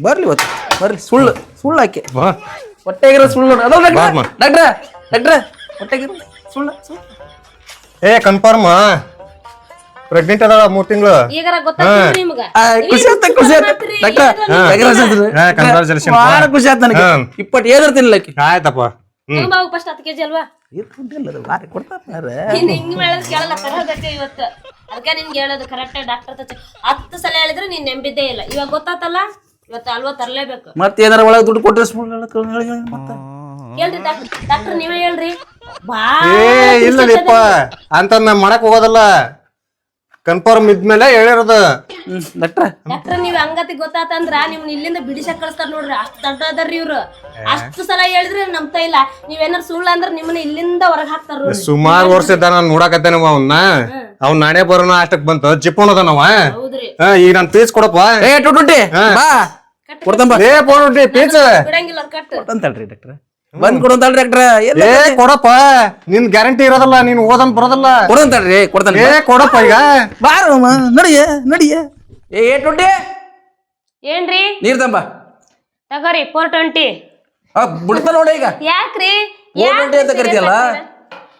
ಬರ್ಲಿ ಇವತ್ತು ಬರ್ಲಿ. ಸುಳ್ಳು ಸುಳ್ಳು ಹಾಕಿ. ಬಾ. ಹೊಟ್ಟೆಗಿರೋ ಸುಳ್ಳು ಅದೋ ಡಾಕ್ಟ್ರೆ ಡಾಕ್ಟ್ರ ಡಾಕ್ಟ್ರ ಹೊಟ್ಟೆಗಿರೋ ಸುಳ್ಳು ಸುಳ್ಳು. ಏ ಕನ್ಫರ್ಮ್ ಪ್ರೆಗ್ನೆಂಟ್ ಅದಾಳ ಮೂರ್ ತಿಂಗಳು. ಈಗಾರ ಗೊತ್ತಾಗ್ತದೆ ನಿಮ್ಗ. ಆ, ಖುಷಿ ಆಯ್ತ ಖುಷಿ ಆಯ್ತ ಡಾಕ್ಟ್ರ. ಭಾಳ ಖುಷಿ ಆಯ್ತು ನನಗೆ. ಇಪ್ಪತ್ತು ಏದ್ರ ತಿನ್ಲಕ್ಕೆ. ಆಯ್ತಪ್ಪ. ಫಸ್ಟ್ ಹತ್ತು ಕೆಜಿ ಅಲ್ವಾ? ಭಾರಿ ಕೊಡ್ತಾರೆ ನೀನ್ ಹಿಂಗ್ ಹೇಳೋದ್ ಕೇಳಲ್ಲ ಕರೆಕ್ಟ್ ಇವತ್ತು. ಅದಕ್ಕೆ ನಿನ್ಗೆ ಹೇಳೋದು ಕರೆಕ್ಟ್ ಡಾಕ್ಟರ್ ಹತ್ತು ಸಲ ಹೇಳಿದ್ರೆ ನೀನ್ ನೆಂಬಿದ್ದೇ ಇಲ್ಲ. ಇವಾಗ ಗೊತ್ತಾತಲ್ಲ? ಇವತ್ತು ಅಲ್ವಾ ತರ್ಲೇಬೇಕು. ಮತ್ತೆ ಏನಾರ ಒಳಗೆ ದುಡ್ಡು ಕೊಟ್ಟರೆ ಸುಳ್ಳು ಹೇಳಕ್ಕೆ ಹೇಳಿ ಹೇಳಿ ಮತ್ತೆ. ಕೇಳ್ರಿ ಡಾಕ್ಟರ್ ಡಾಕ್ಟರ್ ನೀವೇ ಹೇಳ್ರಿ. ಬಾ ಏ ಇಲ್ಲಪ್ಪ ಅಂತ ನಾ ಮಾಡಕ್ ಹೋಗೋದಲ್ಲ. ಕನ್ಫರ್ಮ್ ಇದ್ಮೇಲೆ ಹೇಳಿರೋದು. ಡಾಕ್ಟ್ರ. ಡಾಕ್ಟರ್ ನೀವ್ ಹಂಗತಿ ಗೊತ್ತಾತಂದ್ರ ನಿಮ್ ಇಲ್ಲಿಂದ ಬಿಡಿಸಕ್ ಕಳಿಸ್ತಾರ ನೋಡ್ರಿ. ಅಷ್ಟ್ ದೊಡ್ಡ ಅದಾರ್ರಿ ಇವ್ರು ಅಷ್ಟು ಸಲ ಹೇಳಿದ್ರೆ ನಂಬ್ತಾ ಇಲ್ಲ. ನೀವೇನಾರ ಸುಳ್ಳ ಅಂದ್ರ ನಿಮ್ಮನ್ನ ಇಲ್ಲಿಂದ ಹೊರಗ್ ಹಾಕ್ತಾರ ನೋಡ್ರಿ. ಸುಮಾರು ಇದ್ದ ನಾನು ನೋಡಕತ್ತೇನವ ಅವನ್ನ ಅವ್ನ ನಾನೇ ಬರೋಣ ಅಷ್ಟಕ್ ಬಂತ. ಚಿಪ್ಪಣದನವ ಹೌದ್ರಿ. ಈಗ ನಾನು ತೀಸ್ ಕೊಡಪ್ಪ. ಏ ಟು ಟ್ವೆಂಟಿ ಬಾ. ಕೊಡ್ತಂಬ ಏ ಪೋರ್ ಪೀಸ್ ಬಿಡಂಗಿಲ್ಲ ಕಟ್ ಡಾಕ್ಟ್ರ ಬಂದ್ ಕೊಡಂತಳ್ರಿ ಡಾಕ್ಟ್ರ ಎಲ್ಲ ಏ ಕೊಡಪ್ಪ. ನಿನ್ ಗ್ಯಾರಂಟಿ ಇರೋದಲ್ಲ ನೀನ್ ಓದನ್ ಬರೋದಲ್ಲ. ಕೊಡಂತಳ್ರಿ ಕೊಡ್ತಾನೆ ಏ ಕೊಡಪ್ಪ ಈಗ. ಬಾರಮ್ಮ ನಡಿಯ ನಡಿಯ ಏ ಏ. ಏನ್ರಿ? ನೀರ್ ತಂಬ. ತಗೋರಿ ಫೋರ್ ಟ್ವೆಂಟಿ ಆ ಬಿಡ್ತಾ ನೋಡಿ ಈಗ. ಯಾಕ್ರಿ? ಫೋರ್ ಟ್ವೆಂಟಿ ಅಂತ ಕರಿತೀಯಲ್ಲ?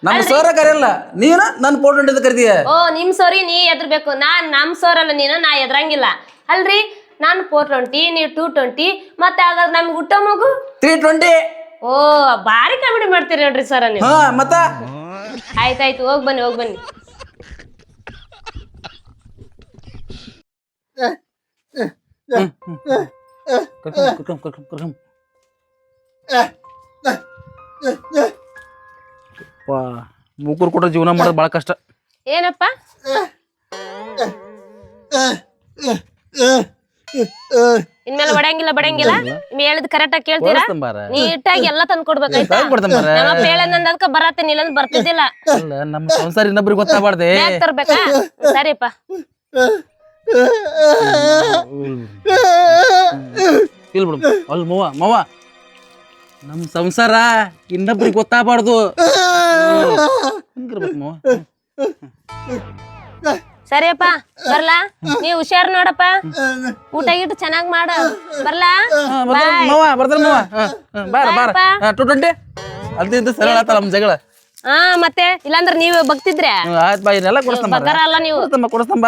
ನಮ್ಮ ಸರ್ ಕರೆಯಲ್ಲ. ನೀನ ನನ್ನ ಫೋರ್ ಟ್ವೆಂಟಿ ಅಂತ ಕರಿತೀಯ? ಓ ನಿಮ್ ಸೋರಿ ನೀ ಎದ್ರಬೇಕು. ನಾನ್ ನಮ್ ಸೋರ್ ಅಲ್ಲ ನೀನು ನಾ ಎದ್ರಂಗಿಲ್ಲ. ಅಲ್ರಿ? ನಾನು ಫೋರ್ ಟ್ವೆಂಟಿ ನೀವು ಟೂ ಟ್ವೆಂಟಿ ಮತ್ತೆ ಹಾಗಾದ್ರೆ ನಮ್ಗೆ ಊಟ ಮಗು ತ್ರೀ ಟ್ವೆಂಟಿ ಓ ಭಾರಿ ಕಾಮಿಡಿ ಮಾಡ್ತೀರಿ ನೋಡ್ರಿ ಸರ ನೀವು ಹಾ ಮತ್ತ ಆಯ್ತಾಯ್ತು ಹೋಗ್ ಬನ್ನಿ ಹೋಗ್ ಬನ್ನಿ ಕರ್ಕೊಂಡ್ ಕರ್ಕೊಂಡ್ ಕರ್ಕೊಂಡ್ ಕರ್ಕೊಂಡ್ ವಾ ಮೂಕೂರು ಕೊಟ್ರೆ ಜೀವನ ಮಾಡೋದು ಭಾಳ ಕಷ್ಟ ಏನಪ್ಪ ಇನ್ಮೇಲೆ ಬಡಂಗಿಲ್ಲ ಬಡಂಗಿಲ್ಲ. ನೀವ್ ಹೇಳಿದ್ ಕರೆಕ್ಟ್ ಆಗಿ ಕೇಳ್ತೀರಾ? ನೀಟಾಗಿ ಎಲ್ಲ ತಂದ್ ಕೊಡ್ಬೇಕಾಯ್ತಾ ನಮ್ಮಪ್ಪ ಹೇಳಂದಕ್ಕ ಬರತ್ತೀನಿ ಇಲ್ಲಂದ್ ಬರ್ತಿದ್ದಿಲ್ಲ. ಅಲ್ಲ ನಮ್ಮ ಸಂಸಾರ ಇನ್ನೊಬ್ರಿಗೆ ಗೊತ್ತಾಗ್ಬಾರ್ದೆ. ತರ್ಬೇಕಾ? ಸರಿಪ್ಪ. ಇಲ್ಲ ಬಿಡು. ಅಲ್ ಮವ ಮವ ನಮ್ಮ ಸಂಸಾರ ಇನ್ನೊಬ್ರಿಗೆ ಗೊತ್ತಾಗಬಾರ್ದು. ಹಿಂಗಿರ್ಬೇಕು ಮವ ಸರಿಯಪ್ಪ ಬರ್ಲಾ? ನೀ ಹುಷಾರ್ ನೋಡಪ್ಪ. ಊಟ ಗೀಟ ಚೆನ್ನಾಗ್ ಮಾಡ. ಬರ್ಲಾ? ಮವ ಮವ ಬಾರ ಬಾರ. ಟು ಟ್ವೆಂಟಿ ಅಲ್ದಿಂದ ಸರಳ ಆತಲ್ಲ ನಮ್ಮ ಜಗಳ. ಹಾ ಮತ್ತೆ ಇಲ್ಲಾಂದ್ರೆ ನೀವ್ ಬಗ್ತಿದ್ರೆ ಆಯ್ತ್ ಬಾ ಕೊಡಿಸ್ತಂಬ ನೀವು ಕೊಡಿಸ್ತಂಬ